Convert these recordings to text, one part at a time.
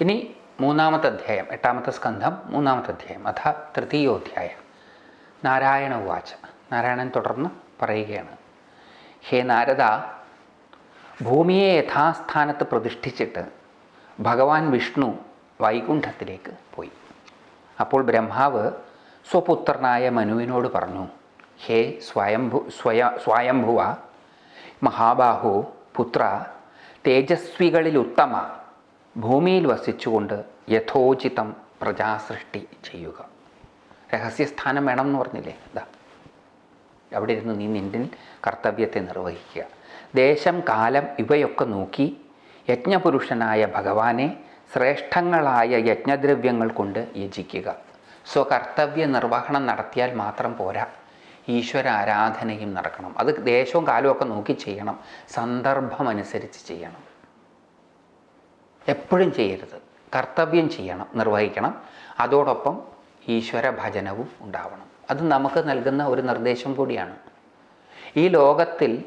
ഇനി മൂന്നാമത്തെ അധ്യായം എട്ടാമത്തെ സ്കന്ധം മൂന്നാമത്തെ അധ്യായം അഥ തൃതീയോധ്യായ. നാരായണ ഉവാച. നാരായണൻ തുടർന്ന് പറയുകയാണ് ഹേ നാരദ ഭൂമിയെ യഥാസ്ഥാനത്ത് പ്രതിഷ്ഠിച്ചിട്ട് ഭഗവാൻ വിഷ്ണു വൈകുണ്ഠത്തിലേക്ക് പോയി. അപ്പോൾ ബ്രഹ്മാവ് സ്വപുത്രനായ മനുവിനോട് പറഞ്ഞു ഹേ സ്വയംഭു സ്വയ സ്വയംഭുവ മഹാബാഹു പുത്ര തേജസ്വികളിൽ ഉത്തമ ഭൂമിയിൽ വസിച്ചുകൊണ്ട് യഥോചിതം പ്രജാസൃഷ്ടി ചെയ്യുക. രഹസ്യസ്ഥാനം വേണം എന്ന് പറഞ്ഞില്ലേ? ഇതാ അവിടെ ഇരുന്ന് നീ നിന്റെ കർത്തവ്യത്തെ നിർവഹിക്കുക. ദേശം കാലം ഇവയൊക്കെ നോക്കി യജ്ഞപുരുഷനായ ഭഗവാനെ ശ്രേഷ്ഠങ്ങളായ യജ്ഞദ്രവ്യങ്ങൾ കൊണ്ട് യജിക്കുക. സ്വകർത്തവ്യ നിർവഹണം നടത്തിയാൽ മാത്രം പോരാ. ഈശ്വര ആരാധനയും നടക്കണം. അത് ദേശവും കാലവും ഒക്കെ നോക്കി ചെയ്യണം. സന്ദർഭമനുസരിച്ച് ചെയ്യണം. എപ്പോഴും ചെയ്യരുത്. കർത്തവ്യം ചെയ്യണം നിർവഹിക്കണം. അതോടൊപ്പം ഈശ്വര ഭജനവും ഉണ്ടാവണം. അത് നമുക്ക് നൽകുന്ന ഒരു നിർദ്ദേശം കൂടിയാണ്. ഈ ലോകത്തിൽ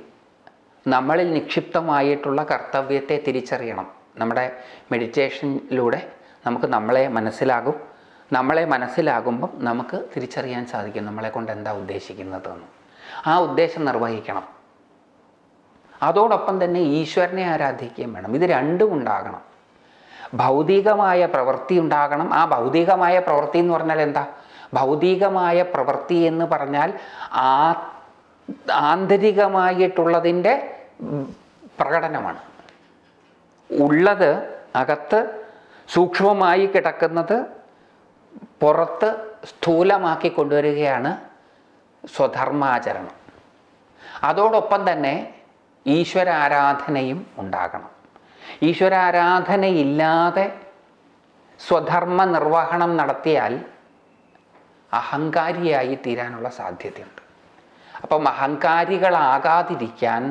നമ്മളിൽ നിക്ഷിപ്തമായിട്ടുള്ള കർത്തവ്യത്തെ തിരിച്ചറിയണം. നമ്മുടെ മെഡിറ്റേഷനിലൂടെ നമുക്ക് നമ്മളെ മനസ്സിലാകും. നമ്മളെ മനസ്സിലാകുമ്പം നമുക്ക് തിരിച്ചറിയാൻ സാധിക്കും നമ്മളെ കൊണ്ട് എന്താ ഉദ്ദേശിക്കുന്നതെന്ന്. ആ ഉദ്ദേശം നിർവഹിക്കണം. അതോടൊപ്പം തന്നെ ഈശ്വരനെ ആരാധിക്കുകയും വേണം. ഇത് രണ്ടും ഉണ്ടാകണം. ഭൗതികമായ പ്രവൃത്തി ഉണ്ടാകണം. ആ ഭൗതികമായ പ്രവൃത്തി എന്ന് പറഞ്ഞാൽ എന്താ? ഭൗതികമായ പ്രവൃത്തി എന്ന് പറഞ്ഞാൽ ആ ആന്തരികമായിട്ടുള്ളതിന്റെ പ്രകടനമാണ്. ഉള്ളത് അകത്ത് സൂക്ഷ്മമായി കിടക്കുന്നത് പുറത്ത് സ്ഥൂലമാക്കി കൊണ്ടുവരികയാണ് സ്വധർമാചരണം. അതോടൊപ്പം തന്നെ ഈശ്വരാരാധനയും ഉണ്ടാകണം. ഈശ്വര ആരാധനയില്ലാതെ സ്വധർമ്മ നിർവഹണം നടത്തിയാൽ അഹങ്കാരിയായി തീരാനുള്ള സാധ്യതയുണ്ട്. അപ്പം അഹങ്കാരികളാകാതിരിക്കാൻ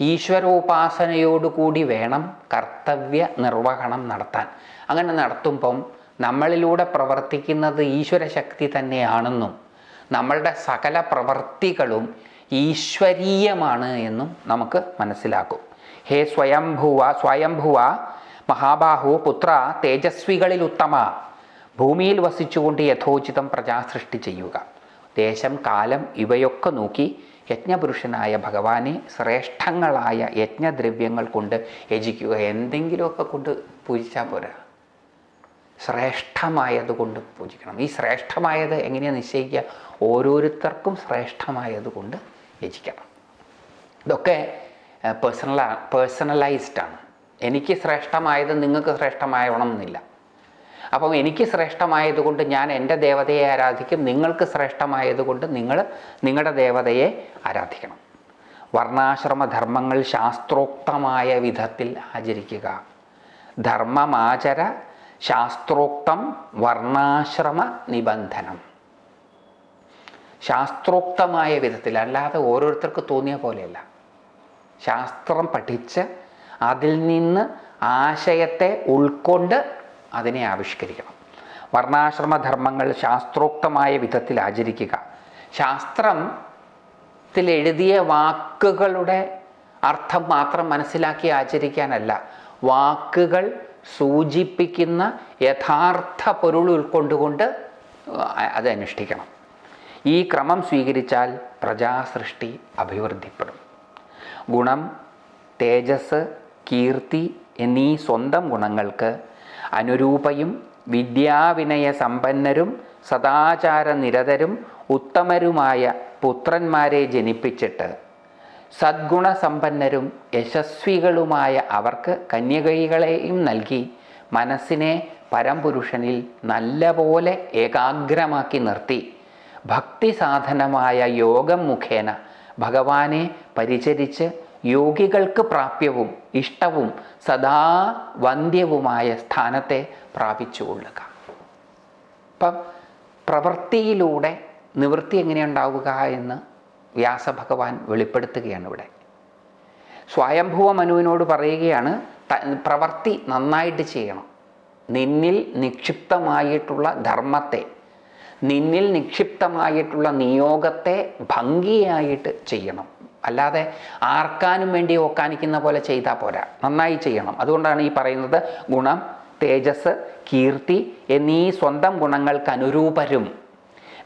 ഈശ്വരോപാസനയോടുകൂടി വേണം കർത്തവ്യ നിർവഹണം നടത്താൻ. അങ്ങനെ നടത്തുമ്പം നമ്മളിലൂടെ പ്രവർത്തിക്കുന്നത് ഈശ്വര ശക്തി തന്നെയാണെന്നും നമ്മളുടെ സകല പ്രവർത്തികളും ഈശ്വരീയമാണ് എന്നും നമുക്ക് മനസ്സിലാക്കും. ഹേ സ്വയംഭുവ സ്വയംഭുവ മഹാബാഹു പുത്ര തേജസ്വികളിൽ ഉത്തമ ഭൂമിയിൽ വസിച്ചുകൊണ്ട് യഥോചിതം പ്രജാസൃഷ്ടി ചെയ്യുക. ദേശം കാലം ഇവയൊക്കെ നോക്കി യജ്ഞപുരുഷനായ ഭഗവാനെ ശ്രേഷ്ഠങ്ങളായ യജ്ഞദ്രവ്യങ്ങൾ കൊണ്ട് യജിക്കുക. എന്തെങ്കിലുമൊക്കെ കൊണ്ട് പൂജിച്ചാൽ പോരാ. ശ്രേഷ്ഠമായത് കൊണ്ട് പൂജിക്കണം. ഈ ശ്രേഷ്ഠമായത് എങ്ങനെയാണ് നിശ്ചയിക്കുക? ഓരോരുത്തർക്കും ശ്രേഷ്ഠമായത് കൊണ്ട് യജിക്കണം. ഇതൊക്കെ പേഴ്സണല പേഴ്സണലൈസ്ഡ് ആണ്. എനിക്ക് ശ്രേഷ്ഠമായത് നിങ്ങൾക്ക് ശ്രേഷ്ഠമാവണം എന്നില്ല അപ്പം എനിക്ക് ശ്രേഷ്ഠമായതുകൊണ്ട് ഞാൻ എന്റെ ദേവതയെ ആരാധിക്കും നിങ്ങൾക്ക് ശ്രേഷ്ഠമായതുകൊണ്ട് നിങ്ങൾ നിങ്ങളുടെ ദേവതയെ ആരാധിക്കണം. വർണാശ്രമ ധർമ്മങ്ങൾ ശാസ്ത്രോക്തമായ വിധത്തിൽ ആചരിക്കുക. ധർമ്മമാചര ശാസ്ത്രോക്തം വർണാശ്രമ നിബന്ധനം. ശാസ്ത്രോക്തമായ വിധത്തിൽ അല്ലാതെ ഓരോരുത്തർക്ക് തോന്നിയ പോലെയല്ല. ശാസ്ത്രം പഠിച്ച് അതിൽ നിന്ന് ആശയത്തെ ഉൾക്കൊണ്ട് അതിനെ ആവിഷ്കരിക്കണം. വർണാശ്രമധർമ്മങ്ങൾ ശാസ്ത്രോക്തമായ വിധത്തിൽ ആചരിക്കുക. ശാസ്ത്രത്തിൽ എഴുതിയ വാക്കുകളുടെ അർത്ഥം മാത്രം മനസ്സിലാക്കി ആചരിക്കാനല്ല. വാക്കുകൾ സൂചിപ്പിക്കുന്ന യഥാർത്ഥ പൊരുൾ ഉൾക്കൊണ്ടുകൊണ്ട് അത് അനുഷ്ഠിക്കണം. ഈ ക്രമം സ്വീകരിച്ചാൽ പ്രജാസൃഷ്ടി അഭിവൃദ്ധിപ്പെടും. ഗുണം തേജസ് കീർത്തി എന്നീ സ്വന്തം ഗുണങ്ങൾക്ക് അനുരൂപയും വിദ്യാവിനയ സമ്പന്നരും സദാചാര നിരതരും ഉത്തമരുമായ പുത്രന്മാരെ ജനിപ്പിച്ചിട്ട് സദ്ഗുണസമ്പന്നരും യശസ്വികളുമായ അവർക്ക് കന്യകൈകളെയും നൽകി മനസ്സിനെ പരംപുരുഷനിൽ നല്ലപോലെ ഏകാഗ്രമാക്കി നിർത്തി. ഭക്തി സാധനമായ യോഗം മുഖേന ഭഗവാനെ പരിചരിച്ച് യോഗികൾക്ക് പ്രാപ്യവും ഇഷ്ടവും സദാ വന്ധ്യവുമായ സ്ഥാനത്തെ പ്രാപിച്ചുകൊള്ളുക അപ്പം പ്രവൃത്തിയിലൂടെ നിവൃത്തി എങ്ങനെയുണ്ടാവുക എന്ന് വ്യാസഭഗവാൻ വെളിപ്പെടുത്തുകയാണ് ഇവിടെ. സ്വയംഭൂവ മനുവിനോട് പറയുകയാണ് പ്രവൃത്തി നന്നായിട്ട് ചെയ്യണം. നിന്നിൽ നിക്ഷിപ്തമായിട്ടുള്ള ധർമ്മത്തെ നിന്നിൽ നിക്ഷിപ്തമായിട്ടുള്ള നിയോഗത്തെ ഭംഗിയായിട്ട് ചെയ്യണം. അല്ലാതെ ആർക്കാനും വേണ്ടി ഓക്കാനിക്കുന്ന പോലെ ചെയ്താൽ പോരാ. നന്നായി ചെയ്യണം. അതുകൊണ്ടാണ് ഈ പറയുന്നത് ഗുണം തേജസ് കീർത്തി എന്നീ സ്വന്തം ഗുണങ്ങൾക്ക് അനുരൂപരും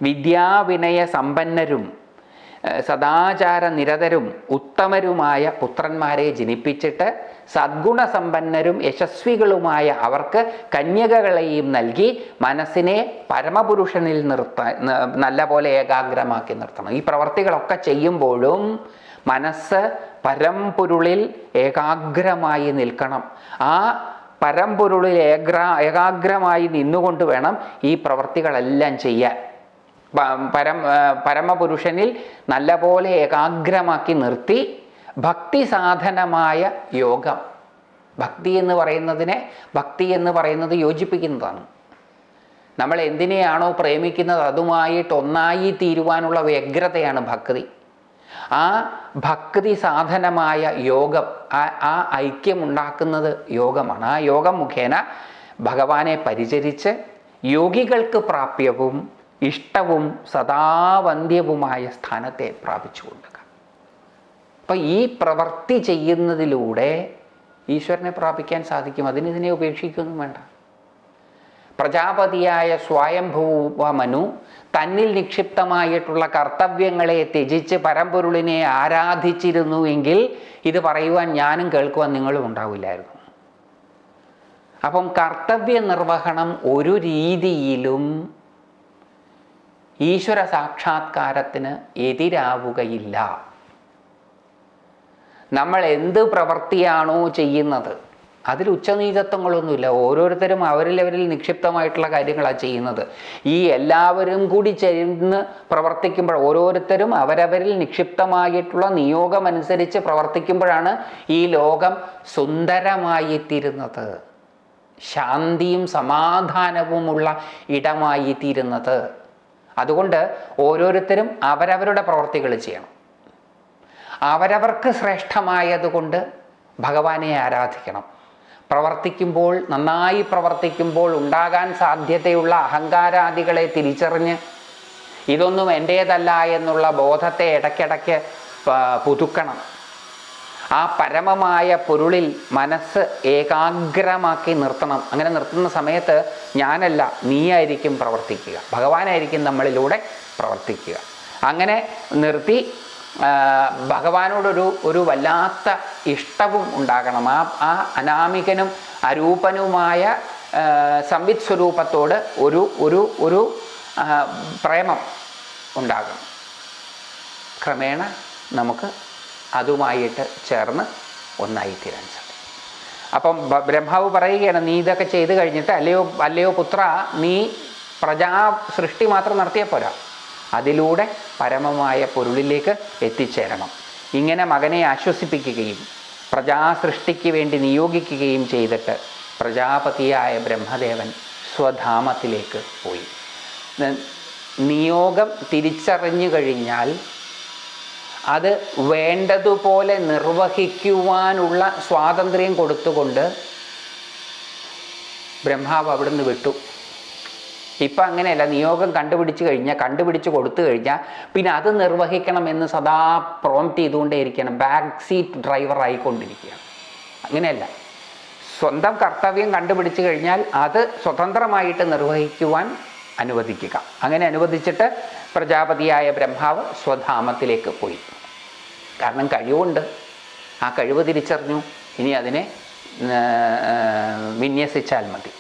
വിദ്യാവിനയ സമ്പന്നരും സദാചാര നിരതരും ഉത്തമരുമായ പുത്രന്മാരെ ജനിപ്പിച്ചിട്ട് സദ്ഗുണസമ്പന്നരും യശസ്വികളുമായ അവർക്ക് കന്യകകളെയും നൽകി മനസ്സിനെ പരമപുരുഷനിൽ നിർത്ത നല്ല പോലെ ഏകാഗ്രമാക്കി നിർത്തണം. ഈ പ്രവർത്തികളൊക്കെ ചെയ്യുമ്പോഴും മനസ്സ് പരമ്പൊരുളിൽ ഏകാഗ്രമായി നിൽക്കണം. ആ പരമ്പൊരുളിൽ ഏഗ്ര ഏകാഗ്രമായി നിന്നുകൊണ്ട് വേണം ഈ പ്രവൃത്തികളെല്ലാം ചെയ്യാൻ. പരം പരമപുരുഷനിൽ നല്ലപോലെ ഏകാഗ്രമാക്കി നിർത്തി ഭക്തി സാധനമായ യോഗം. ഭക്തി എന്ന് പറയുന്നതിനെ ഭക്തി എന്ന് പറയുന്നത് യോജിപ്പിക്കുന്നതാണ്. നമ്മൾ എന്തിനെയാണോ പ്രേമിക്കുന്നത് അതുമായിട്ട് ഒന്നായി തീരുവാനുള്ള വ്യഗ്രതയാണ് ഭക്തി. ആ ഭക്തി സാധനമായ യോഗം ആ ആ ഐക്യം ഉണ്ടാക്കുന്നത് യോഗമാണ്. ആ യോഗം മുഖേന ഭഗവാനെ പരിചരിച്ച് യോഗികൾക്ക് പ്രാപ്യവും ഇഷ്ടവും സദാവന്ധ്യവുമായ സ്ഥാനത്തെ പ്രാപിച്ചു കൊള്ളുക. അപ്പം ഈ പ്രവൃത്തി ചെയ്യുന്നതിലൂടെ ഈശ്വരനെ പ്രാപിക്കാൻ സാധിക്കും. അതിന് ഇതിനെ ഉപേക്ഷിക്കൊന്നും വേണ്ട. പ്രജാപതിയായ സ്വയംഭൂവ മനു തന്നിൽ നിക്ഷിപ്തമായിട്ടുള്ള കർത്തവ്യങ്ങളെ ത്യജിച്ച് പരമ്പൊരുളിനെ ആരാധിച്ചിരുന്നു എങ്കിൽ ഇത് പറയുവാൻ ഞാനും കേൾക്കുവാൻ നിങ്ങളും ഉണ്ടാവില്ലായിരുന്നു. അപ്പം കർത്തവ്യ നിർവഹണം ഒരു രീതിയിലും ഈശ്വര സാക്ഷാത്കാരത്തിന് എതിരാവുകയില്ല. നമ്മൾ എന്ത് പ്രവൃത്തിയാണോ ചെയ്യുന്നത് അതിൽ ഉച്ചനീചത്വങ്ങളൊന്നുമില്ല. ഓരോരുത്തരും അവരിലവരിൽ നിക്ഷിപ്തമായിട്ടുള്ള കാര്യങ്ങളാണ് ചെയ്യുന്നത്. ഈ എല്ലാവരും കൂടി ചേർന്ന് പ്രവർത്തിക്കുമ്പോൾ ഓരോരുത്തരും അവരവരിൽ നിക്ഷിപ്തമായിട്ടുള്ള നിയോഗം അനുസരിച്ച് പ്രവർത്തിക്കുമ്പോഴാണ് ഈ ലോകം സുന്ദരമായി തീരുന്നത് ശാന്തിയും സമാധാനവുമുള്ള ഇടമായി തീരുന്നത് അതുകൊണ്ട് ഓരോരുത്തരും അവരവരുടെ പ്രവർത്തികൾ ചെയ്യണം. അവരവർക്ക് ശ്രേഷ്ഠമായതുകൊണ്ട് ഭഗവാനെ ആരാധിക്കണം. പ്രവർത്തിക്കുമ്പോൾ നന്നായി പ്രവർത്തിക്കുമ്പോൾ ഉണ്ടാകാൻ സാധ്യതയുള്ള അഹങ്കാരാദികളെ തിരിച്ചറിഞ്ഞ് ഇതൊന്നും എന്റേതല്ല എന്നുള്ള ബോധത്തെ ഇടയ്ക്കിടയ്ക്ക് പുതുക്കണം. ആ പരമമായ പൊരുളിൽ മനസ്സ് ഏകാഗ്രമാക്കി നിർത്തണം. അങ്ങനെ നിർത്തുന്ന സമയത്ത് ഞാനല്ല നീയായിരിക്കും പ്രവർത്തിക്കുക. ഭഗവാനായിരിക്കും നമ്മളിലൂടെ പ്രവർത്തിക്കുക. അങ്ങനെ നിർത്തി ഭഗവാനോടൊരു ഒരു വല്ലാത്ത ഇഷ്ടവും ഉണ്ടാകണം. ആ ആ അനാമികനും അരൂപനുമായ സംവിത് സ്വരൂപത്തോട് ഒരു ഒരു ഒരു പ്രേമം ഉണ്ടാകണം. ക്രമേണ നമുക്ക് അതുമായിട്ട് ചേർന്ന് ഒന്നായിത്തീരാൻ സാധിക്കും. അപ്പം ബ്രഹ്മാവ് പറയുകയാണ് നീ ഇതൊക്കെ ചെയ്ത് കഴിഞ്ഞിട്ട് അല്ലയോ അല്ലയോ പുത്ര നീ പ്രജാ സൃഷ്ടി മാത്രം നടത്തിയാൽ പോരാ. അതിലൂടെ പരമമായ പൊരുളിലേക്ക് എത്തിച്ചേരണം. ഇങ്ങനെ മകനെ ആശ്വസിപ്പിക്കുകയും പ്രജാസൃഷ്ടിക്ക് വേണ്ടി നിയോഗിക്കുകയും ചെയ്തിട്ട് പ്രജാപതിയായ ബ്രഹ്മദേവൻ സ്വധാമത്തിലേക്ക് പോയി. നിയോഗം തിരിച്ചറിഞ്ഞു കഴിഞ്ഞാൽ അത് വേണ്ടതുപോലെ നിർവഹിക്കുവാനുള്ള സ്വാതന്ത്ര്യം കൊടുത്തുകൊണ്ട് ബ്രഹ്മാവ് അവിടുന്ന് വിട്ടു. ഇപ്പം അങ്ങനെയല്ല നിയോഗം കണ്ടുപിടിച്ച് കഴിഞ്ഞാൽ കണ്ടുപിടിച്ച് കൊടുത്തു കഴിഞ്ഞാൽ പിന്നെ അത് നിർവഹിക്കണം എന്ന് സദാ പ്രോംപ്റ്റ് ചെയ്തുകൊണ്ടേയിരിക്കണം ബാക്ക് സീറ്റ് ഡ്രൈവർ ആയിക്കൊണ്ടിരിക്കുകയാണ്. അങ്ങനെയല്ല. സ്വന്തം കർത്തവ്യം കണ്ടുപിടിച്ച് കഴിഞ്ഞാൽ അത് സ്വതന്ത്രമായിട്ട് നിർവഹിക്കുവാൻ അനുവദിക്കുക. അങ്ങനെ അനുവദിച്ചിട്ട് പ്രജാപതിയായ ബ്രഹ്മാവ് സ്വധാമത്തിലേക്ക് പോയി. കാരണം കഴിവുണ്ട്. ആ കഴിവ് തിരിച്ചറിഞ്ഞു. ഇനി അതിനെ വിന്യസിച്ചാൽ മതി.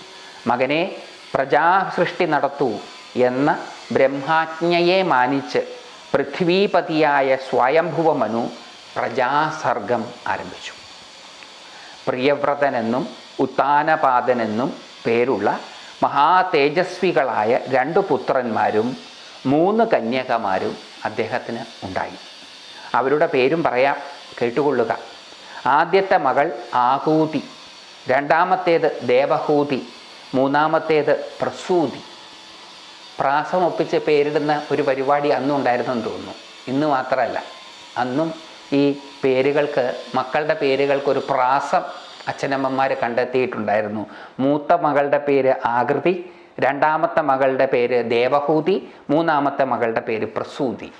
മകനെ പ്രജാസൃഷ്ടി നടത്തൂ എന്ന ബ്രഹ്മാജ്ഞയെ മാനിച്ച് പൃഥ്വീപതിയായ സ്വയംഭുവ മനു പ്രജാസർഗം ആരംഭിച്ചു. പ്രിയവ്രതനെന്നും ഉത്താനപാതനെന്നും പേരുള്ള മഹാതേജസ്വികളായ രണ്ട് പുത്രന്മാരും മൂന്ന് കന്യകമാരും അദ്ദേഹത്തിന് ഉണ്ടായി. അവരുടെ പേരും പറയാം കേട്ടുകൊള്ളുക. ആദ്യത്തെ മകൾ ആഹൂതി രണ്ടാമത്തേത് ദേവഹൂതി മൂന്നാമത്തേത് പ്രസൂതി. പ്രാസം ഒപ്പിച്ച് പേരിടുന്ന ഒരു പരിപാടി അന്നും ഉണ്ടായിരുന്നെന്ന് തോന്നുന്നു. ഇന്ന് മാത്രമല്ല. അന്നും ഈ പേരുകൾക്ക് മക്കളുടെ പേരുകൾക്ക് ഒരു പ്രാസം അച്ഛനമ്മമാർ കണ്ടെത്തിയിട്ടുണ്ടായിരുന്നു. മൂത്ത മകളുടെ പേര് ആകൃതി രണ്ടാമത്തെ മകളുടെ പേര് ദേവഹൂതി മൂന്നാമത്തെ മകളുടെ പേര് പ്രസൂതി.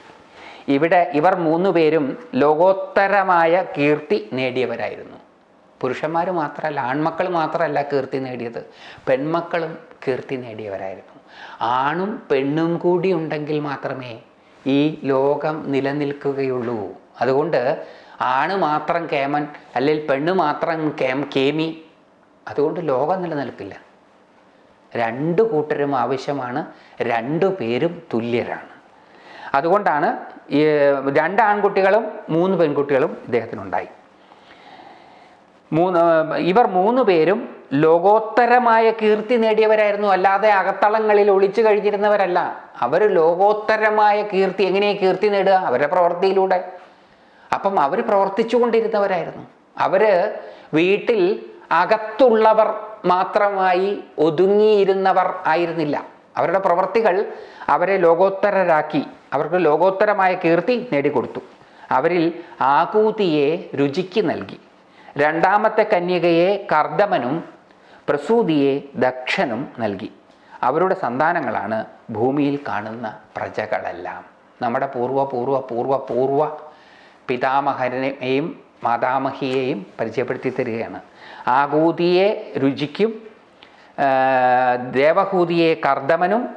ഇവിടെ ഇവർ മൂന്ന് പേരും ലോകോത്തരമായ കീർത്തി നേടിയവരായിരുന്നു. പുരുഷന്മാർ മാത്രമല്ല ആൺമക്കൾ മാത്രമല്ല കീർത്തി നേടിയത്. പെൺമക്കളും കീർത്തി നേടിയവരായിരുന്നു. ആണും പെണ്ണും കൂടി ഉണ്ടെങ്കിൽ മാത്രമേ ഈ ലോകം നിലനിൽക്കുകയുള്ളൂ. അതുകൊണ്ട് ആണ് മാത്രം കേമൻ അല്ലെങ്കിൽ പെണ്ണ് മാത്രം കേം കേമി. അതുകൊണ്ട് ലോകം നിലനിൽക്കില്ല. രണ്ട് കൂട്ടരും ആവശ്യമാണ് രണ്ടു പേരും തുല്യരാണ്. അതുകൊണ്ടാണ് രണ്ട് ആൺകുട്ടികളും മൂന്ന് പെൺകുട്ടികളും ഇദ്ദേഹത്തിനുണ്ടായി. മൂന്ന് ഇവർ മൂന്ന് പേരും ലോകോത്തരമായ കീർത്തി നേടിയവരായിരുന്നു. അല്ലാതെ അകത്തളങ്ങളിൽ ഒളിച്ചു കഴിഞ്ഞിരുന്നവരല്ല. അവർ ലോകോത്തരമായ കീർത്തി എങ്ങനെ കീർത്തി നേടുക? അവരുടെ പ്രവൃത്തിയിലൂടെ. അപ്പം അവർ പ്രവർത്തിച്ചു കൊണ്ടിരുന്നവരായിരുന്നു അവർ വീട്ടിൽ അകത്തുള്ളവർ മാത്രമായി ഒതുങ്ങിയിരുന്നവർ ആയിരുന്നില്ല. അവരുടെ പ്രവർത്തികൾ അവരെ ലോകോത്തരരാക്കി. അവർക്ക് ലോകോത്തരമായ കീർത്തി നേടിക്കൊടുത്തു. അവരിൽ ആകൂതിയെ രുചിക്ക് നൽകി. രണ്ടാമത്തെ കന്യകയെ കർദമനും പ്രസൂതിയെ ദക്ഷനും നൽകി. അവരുടെ സന്താനങ്ങളാണ് ഭൂമിയിൽ കാണുന്ന പ്രജകളെല്ലാം. നമ്മുടെ പൂർവ പൂർവ പൂർവ പൂർവ പിതാമഹനെയും മാതാമഹിയെയും പരിചയപ്പെടുത്തി തരികയാണ്. ആകൂതിയെ രുചിക്കും ദേവഹൂതിയെ കർദമനും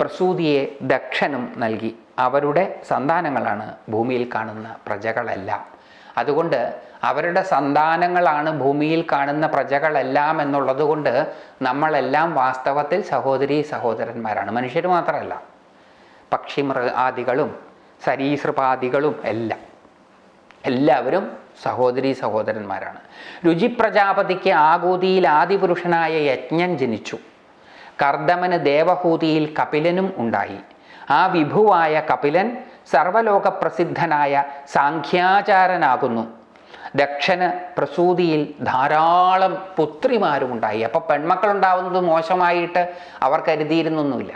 പ്രസൂതിയെ ദക്ഷനും നൽകി. അവരുടെ സന്താനങ്ങളാണ് ഭൂമിയിൽ കാണുന്ന പ്രജകളെല്ലാം. അതുകൊണ്ട് അവരുടെ സന്താനങ്ങളാണ് ഭൂമിയിൽ കാണുന്ന പ്രജകളെല്ലാം എന്നുള്ളത് കൊണ്ട് നമ്മളെല്ലാം വാസ്തവത്തിൽ സഹോദരി സഹോദരന്മാരാണ്. മനുഷ്യർ മാത്രമല്ല. പക്ഷിമൃഗ ആദികളും സരീസൃപാദികളും എല്ലാം. എല്ലാവരും സഹോദരി സഹോദരന്മാരാണ്. രുചി പ്രജാപതിക്ക് ആകൂതിയിൽ ആദിപുരുഷനായ യജ്ഞൻ ജനിച്ചു. കർദമന് ദേവഹൂതിയിൽ കപിലനും ഉണ്ടായി. ആ വിഭുവായ കപിലൻ സർവലോക പ്രസിദ്ധനായ സാഖ്യാചാരനാകുന്നു. ദക്ഷന് പ്രസൂതിയിൽ ധാരാളം പുത്രിമാരും ഉണ്ടായി അപ്പോൾ പെൺമക്കളുണ്ടാവുന്നത് മോശമായിട്ട് അവർ കരുതിയിരുന്നൊന്നുമില്ല.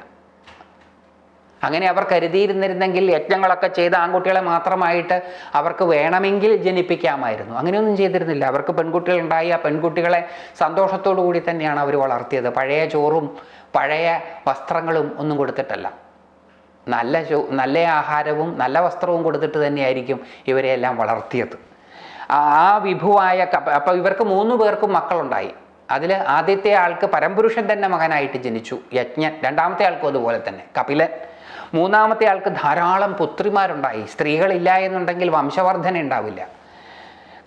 അങ്ങനെ അവർ കരുതിയിരുന്നിരുന്നെങ്കിൽ യജ്ഞങ്ങളൊക്കെ ചെയ്ത ആൺകുട്ടികളെ മാത്രമായിട്ട് അവർക്ക് വേണമെങ്കിൽ ജനിപ്പിക്കാമായിരുന്നു. അങ്ങനെയൊന്നും ചെയ്തിരുന്നില്ല. അവർക്ക് പെൺകുട്ടികൾ ഉണ്ടായി ആ പെൺകുട്ടികളെ സന്തോഷത്തോടു കൂടി തന്നെയാണ് അവർ വളർത്തിയത്. പഴയ ചോറും പഴയ വസ്ത്രങ്ങളും ഒന്നും കൊടുത്തിട്ടല്ല. നല്ല ശു നല്ല ആഹാരവും നല്ല വസ്ത്രവും കൊടുത്തിട്ട് തന്നെയായിരിക്കും ഇവരെയെല്ലാം വളർത്തിയത്. ആ ആ വിഭുവായ കപ അപ്പോൾ ഇവർക്ക് മൂന്ന് പേർക്കും മക്കളുണ്ടായി. അതിൽ ആദ്യത്തെ ആൾക്ക് പരമ്പുരുഷൻ തന്നെ മകനായിട്ട് ജനിച്ചു. യജ്ഞൻ രണ്ടാമത്തെ ആൾക്കും അതുപോലെ തന്നെ. കപിലൻ. മൂന്നാമത്തെ ആൾക്ക് ധാരാളം പുത്രിമാരുണ്ടായി. സ്ത്രീകളില്ല എന്നുണ്ടെങ്കിൽ വംശവർധന ഉണ്ടാവില്ല.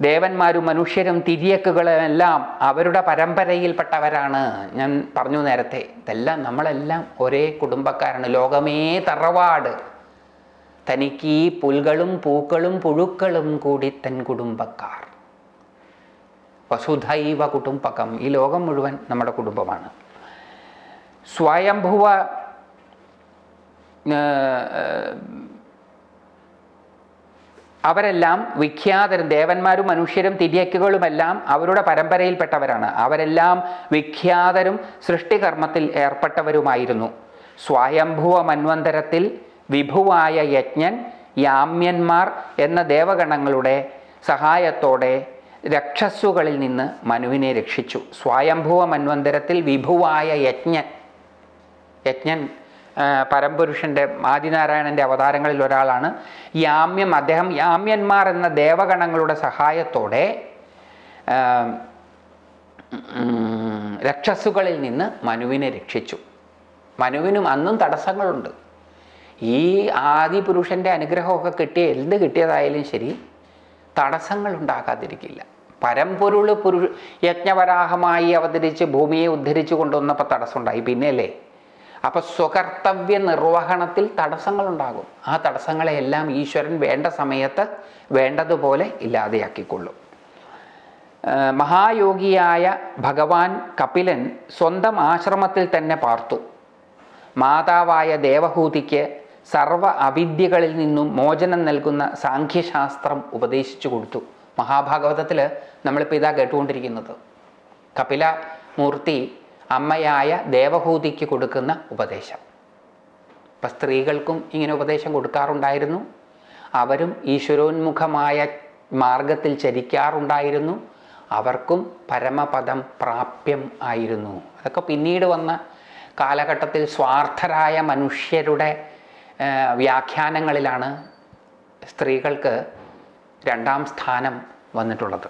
ദേവന്മാരും മനുഷ്യരും തിരിയക്കുകളും എല്ലാം അവരുടെ പരമ്പരയിൽപ്പെട്ടവരാണ്. ഞാൻ പറഞ്ഞു നേരത്തെ ഇതെല്ലാം നമ്മളെല്ലാം ഒരേ കുടുംബക്കാരാണ്. ലോകമേ തറവാട്. തനിക്ക് ഈ പുൽകളും പൂക്കളും പുഴുക്കളും കൂടി തൻ കുടുംബക്കാർ. വസുധൈവ കുടുംബകം ഈ ലോകം മുഴുവൻ നമ്മുടെ കുടുംബമാണ്. സ്വയംഭുവ അവരെല്ലാം വിഖ്യാതരും ദേവന്മാരും മനുഷ്യരും തിര്യക്കുകളുമെല്ലാം അവരുടെ പരമ്പരയിൽപ്പെട്ടവരാണ്. അവരെല്ലാം വിഖ്യാതരും സൃഷ്ടികർമ്മത്തിൽ ഏർപ്പെട്ടവരുമായിരുന്നു. സ്വയംഭുവ മന്വന്തരത്തിൽ വിഭുവായ യജ്ഞൻ യാമ്യന്മാർ എന്ന ദേവഗണങ്ങളുടെ സഹായത്തോടെ രക്ഷസ്സുകളിൽ നിന്ന് മനുവിനെ രക്ഷിച്ചു. സ്വയംഭുവ മന്വന്തരത്തിൽ വിഭുവായ യജ്ഞൻ യജ്ഞൻ ആ, പരംപുരുഷന്റെ ആദിനാരായണന്റെ അവതാരങ്ങളിൽ ഒരാളാണ്. യാമ്യം അദ്ദേഹം യാമ്യന്മാർ എന്ന ദേവഗണങ്ങളുടെ സഹായത്തോടെ രക്ഷസുകളിൽ നിന്ന് മനുവിനെ രക്ഷിച്ചു. മനുവിനും അന്നും തടസ്സങ്ങളുണ്ട്. ഈ ആദിപുരുഷന്റെ അനുഗ്രഹമൊക്കെ കിട്ടിയ എന്ത് കിട്ടിയതായാലും ശരി തടസ്സങ്ങൾ ഉണ്ടാകാതിരിക്കില്ല. പരമ്പൊരുൾ പുരുഷ യജ്ഞവരാഹമായി അവതരിച്ച് ഭൂമിയെ ഉദ്ധരിച്ചു കൊണ്ടുവന്നപ്പോൾ തടസ്സമുണ്ടായി. പിന്നെയല്ലേ? അപ്പോൾ സ്വകർത്തവ്യ നിർവഹണത്തിൽ തടസ്സങ്ങളുണ്ടാകും. ആ തടസ്സങ്ങളെയെല്ലാം ഈശ്വരൻ വേണ്ട സമയത്ത് വേണ്ടതുപോലെ ഇല്ലാതെയാക്കിക്കൊള്ളും. മഹായോഗിയായ ഭഗവാൻ കപിലൻ സ്വന്തം ആശ്രമത്തിൽ തന്നെ പാർത്തു. മാതാവായ ദേവഹൂതിക്ക് സർവ അവിദ്യകളിൽ നിന്നും മോചനം നൽകുന്ന സാഖ്യശാസ്ത്രം ഉപദേശിച്ചു കൊടുത്തു. മഹാഭാഗവതത്തിൽ നമ്മളിപ്പോൾ ഇതാ കേട്ടുകൊണ്ടിരിക്കുന്നത്. കപില മൂർത്തി അമ്മയായ ദേവഹൂതിക്ക് കൊടുക്കുന്ന ഉപദേശം. ഇപ്പം സ്ത്രീകൾക്കും ഇങ്ങനെ ഉപദേശം കൊടുക്കാറുണ്ടായിരുന്നു. അവരും ഈശ്വരോന്മുഖമായ മാർഗത്തിൽ ചരിക്കാറുണ്ടായിരുന്നു. അവർക്കും പരമപദം പ്രാപ്യം ആയിരുന്നു. അതൊക്കെ പിന്നീട് വന്ന കാലഘട്ടത്തിൽ സ്വാർത്ഥരായ മനുഷ്യരുടെ വ്യാഖ്യാനങ്ങളിലാണ് സ്ത്രീകൾക്ക് രണ്ടാം സ്ഥാനം വന്നിട്ടുള്ളത്.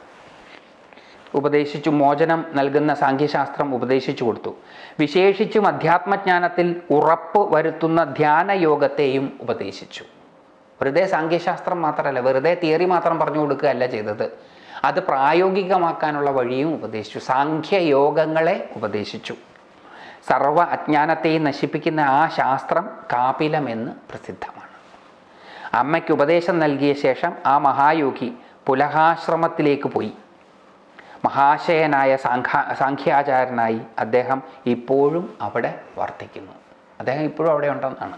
ഉപദേശിച്ചു മോചനം നൽകുന്ന സാഖ്യശാസ്ത്രം ഉപദേശിച്ചു കൊടുത്തു. വിശേഷിച്ചും അധ്യാത്മജ്ഞാനത്തിൽ ഉറപ്പ് വരുത്തുന്ന ധ്യാനയോഗത്തെയും ഉപദേശിച്ചു. വെറുതെ സാഖ്യശാസ്ത്രം മാത്രമല്ല വെറുതെ തിയറി മാത്രം പറഞ്ഞു കൊടുക്കുകയല്ല ചെയ്തത്. അത് പ്രായോഗികമാക്കാനുള്ള വഴിയും ഉപദേശിച്ചു. സാഖ്യയോഗങ്ങളെ ഉപദേശിച്ചു. സർവ അജ്ഞാനത്തെയും നശിപ്പിക്കുന്ന ആ ശാസ്ത്രം കാപിലമെന്ന് പ്രസിദ്ധമാണ്. അമ്മയ്ക്ക് ഉപദേശം നൽകിയ ശേഷം ആ മഹായോഗി പുലഹാശ്രമത്തിലേക്ക് പോയി. മഹാശയനായ സാഖ്യ സാഖ്യാചാരനായി അദ്ദേഹം ഇപ്പോഴും അവിടെ വർത്തിക്കുന്നു. അദ്ദേഹം ഇപ്പോഴും അവിടെ ഉണ്ടെന്നാണ്.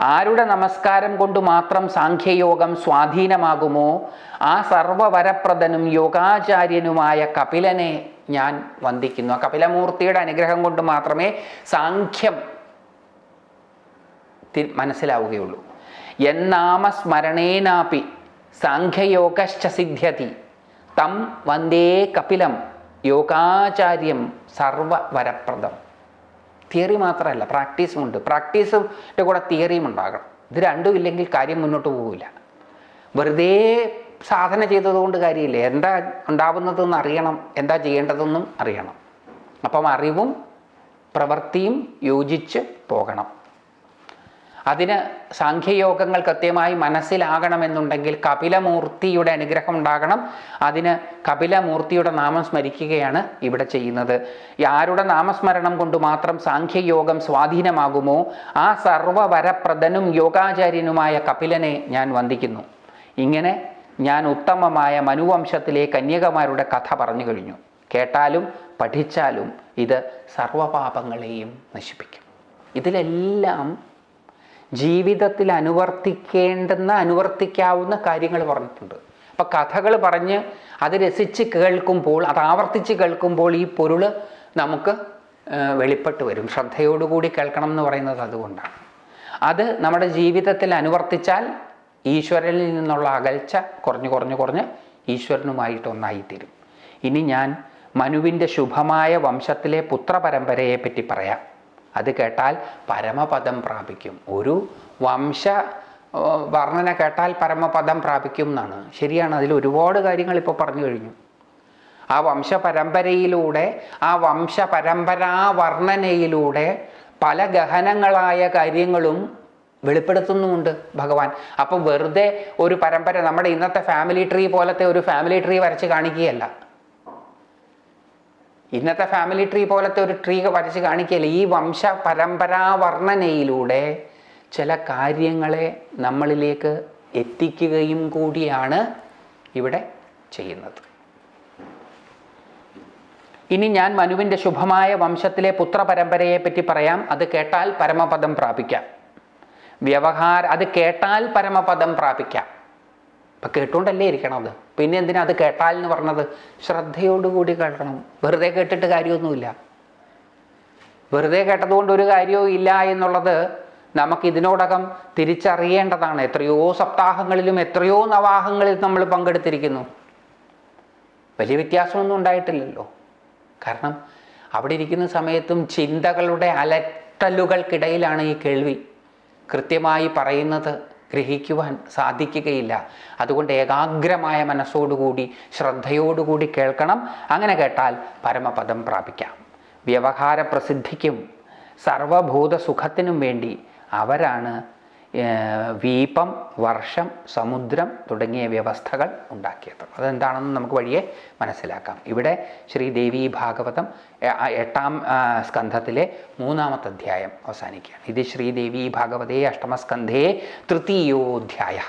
ആരുടെ നമസ്കാരം കൊണ്ട് മാത്രം സാഖ്യയോഗം സ്വാധീനമാകുമോ? ആ സർവവരപ്രദനും യോഗാചാര്യനുമായ കപിലനെ ഞാൻ വന്ദിക്കുന്നു. ആ കപിലമൂർത്തിയുടെ അനുഗ്രഹം കൊണ്ട് മാത്രമേ സാഖ്യം മനസ്സിലാവുകയുള്ളൂ. എന്നാമസ്മരണേനാപി സാഖ്യയോഗശ്ച സിദ്ധ്യതി. തം വന്ദേ കപിലം യോഗാചാര്യം സർവവരപ്രദം. തിയറി മാത്രമല്ല പ്രാക്ടീസും ഉണ്ട്. പ്രാക്ടീസിന്റെ കൂടെ തിയറിയും ഉണ്ടാകണം. ഇത് രണ്ടും ഇല്ലെങ്കിൽ കാര്യം മുന്നോട്ട് പോകില്ല വെറുതെ സാധന ചെയ്തതുകൊണ്ട് കാര്യമില്ല. എന്താ ഉണ്ടാവുന്നതെന്ന് അറിയണം എന്താ ചെയ്യേണ്ടതെന്നും അറിയണം. അപ്പം അറിവും പ്രവൃത്തിയും യോജിച്ച് പോകണം. അതിന് സാഖ്യയോഗങ്ങൾ കൃത്യമായി മനസ്സിലാകണമെന്നുണ്ടെങ്കിൽ കപിലമൂർത്തിയുടെ അനുഗ്രഹം ഉണ്ടാകണം. അതിന് കപിലമൂർത്തിയുടെ നാമം സ്മരിക്കുകയാണ് ഇവിടെ ചെയ്യുന്നത്. ആരുടെ നാമസ്മരണം കൊണ്ട് മാത്രം സാഖ്യയോഗം സ്വാധീനമാകുമോ? ആ സർവവരപ്രദനും യോഗാചാര്യനുമായ കപിലനെ ഞാൻ വന്ദിക്കുന്നു. ഇങ്ങനെ ഞാൻ ഉത്തമമായ മനുവംശത്തിലെ കന്യകമാരുടെ കഥ പറഞ്ഞു കഴിഞ്ഞു. കേട്ടാലും പഠിച്ചാലും ഇത് സർവപാപങ്ങളെയും നശിപ്പിക്കും. ഇതിലെല്ലാം ജീവിതത്തിൽ അനുവർത്തിക്കേണ്ടുന്ന അനുവർത്തിക്കാവുന്ന കാര്യങ്ങൾ പറഞ്ഞിട്ടുണ്ട്. അപ്പം കഥകൾ പറഞ്ഞ് അത് രസിച്ച് കേൾക്കുമ്പോൾ അത് ആവർത്തിച്ച് കേൾക്കുമ്പോൾ ഈ പൊരുൾ നമുക്ക് വെളിപ്പെട്ട് വരും. ശ്രദ്ധയോടുകൂടി കേൾക്കണം എന്ന് പറയുന്നത് അതുകൊണ്ടാണ്. അത് നമ്മുടെ ജീവിതത്തിൽ അനുവർത്തിച്ചാൽ ഈശ്വരനിൽ നിന്നുള്ള അകൽച്ച കുറഞ്ഞു കുറഞ്ഞു കുറഞ്ഞ് ഈശ്വരനുമായിട്ട് ഒന്നായിത്തീരും. ഇനി ഞാൻ മനുവിന്റെ ശുഭമായ വംശത്തിലെ പുത്രപരമ്പരയെ പറ്റി പറയാം. അത് കേട്ടാൽ പരമപദം പ്രാപിക്കും. ഒരു വംശ വർണന കേട്ടാൽ പരമപദം പ്രാപിക്കും എന്നാണ്. ശരിയാണ് അതിൽ ഒരുപാട് കാര്യങ്ങൾ ഇപ്പോൾ പറഞ്ഞു കഴിഞ്ഞു. ആ വംശ വംശപരമ്പരയിലൂടെ ആ വംശ വംശപരമ്പരാ വർണനയിലൂടെ പല ഗഹനങ്ങളായ കാര്യങ്ങളും വെളിപ്പെടുത്തുന്നുമുണ്ട് ഭഗവാൻ. അപ്പം വെറുതെ ഒരു പരമ്പര നമ്മുടെ ഇന്നത്തെ ഫാമിലി ട്രീ പോലത്തെ ഒരു ഫാമിലി ട്രീ വരച്ച് കാണിക്കുകയല്ല. ഇന്നത്തെ ഫാമിലി ട്രീ പോലത്തെ ഒരു ട്രീ വരച്ച് കാണിക്കുകയല്ല ഈ വംശ പരമ്പരാവർണനയിലൂടെ ചില കാര്യങ്ങളെ നമ്മളിലേക്ക് എത്തിക്കുകയും കൂടിയാണ് ഇവിടെ ചെയ്യുന്നത്. ഇനി ഞാൻ മനുവിന്റെ ശുഭമായ വംശത്തിലെ പുത്രപരമ്പരയെ പറ്റി പറയാം. അത് കേട്ടാൽ പരമപദം പ്രാപിക്കാം. വ്യവഹാര അത് കേട്ടാൽ പരമപദം പ്രാപിക്കാം. അപ്പം കേട്ടുകൊണ്ടല്ലേ ഇരിക്കണം അത്? പിന്നെ എന്തിനാ അത് കേട്ടാൽ എന്ന് പറഞ്ഞത്? ശ്രദ്ധയോടുകൂടി കേൾക്കണം വെറുതെ കേട്ടിട്ട് കാര്യമൊന്നുമില്ല. വെറുതെ കേട്ടതുകൊണ്ട് ഒരു കാര്യവും ഇല്ല എന്നുള്ളത് നമുക്ക് ഇതിനോടകം തിരിച്ചറിയേണ്ടതാണ്. എത്രയോ സപ്താഹങ്ങളിലും എത്രയോ നവാഹങ്ങളിൽ നമ്മൾ പങ്കെടുത്തിരിക്കുന്നു. വലിയ വ്യത്യാസമൊന്നും ഉണ്ടായിട്ടില്ലല്ലോ. കാരണം അവിടെ ഇരിക്കുന്ന സമയത്തും ചിന്തകളുടെ അലട്ടലുകൾക്കിടയിലാണ് ഈ കേൾവി. കൃത്യമായി പറയുന്നത് ഗ്രഹിക്കുവാൻ സാധിക്കുകയില്ല. അതുകൊണ്ട് ഏകാഗ്രമായ മനസ്സോടുകൂടി ശ്രദ്ധയോടുകൂടി കേൾക്കണം. അങ്ങനെ കേട്ടാൽ പരമപദം പ്രാപിക്കാം. വ്യവഹാര പ്രസിദ്ധിക്കും സർവഭൂത സുഖത്തിനും വേണ്ടി അവരാണ് ഏർ, വീപം വർഷം സമുദ്രം തുടങ്ങിയ വ്യവസ്ഥകൾ ഉണ്ടാക്കിയത്. അതെന്താണെന്ന് നമുക്ക് വഴിയെ മനസ്സിലാക്കാം. ഇവിടെ ശ്രീദേവി ഭാഗവതം എട്ടാം സ്കന്ധത്തിലെ മൂന്നാമത്തെ അധ്യായം അവസാനിക്കുകയാണ്. ഇത് ശ്രീദേവി ഭാഗവതേ അഷ്ടമസ്കന്ധേ തൃതീയോധ്യായ.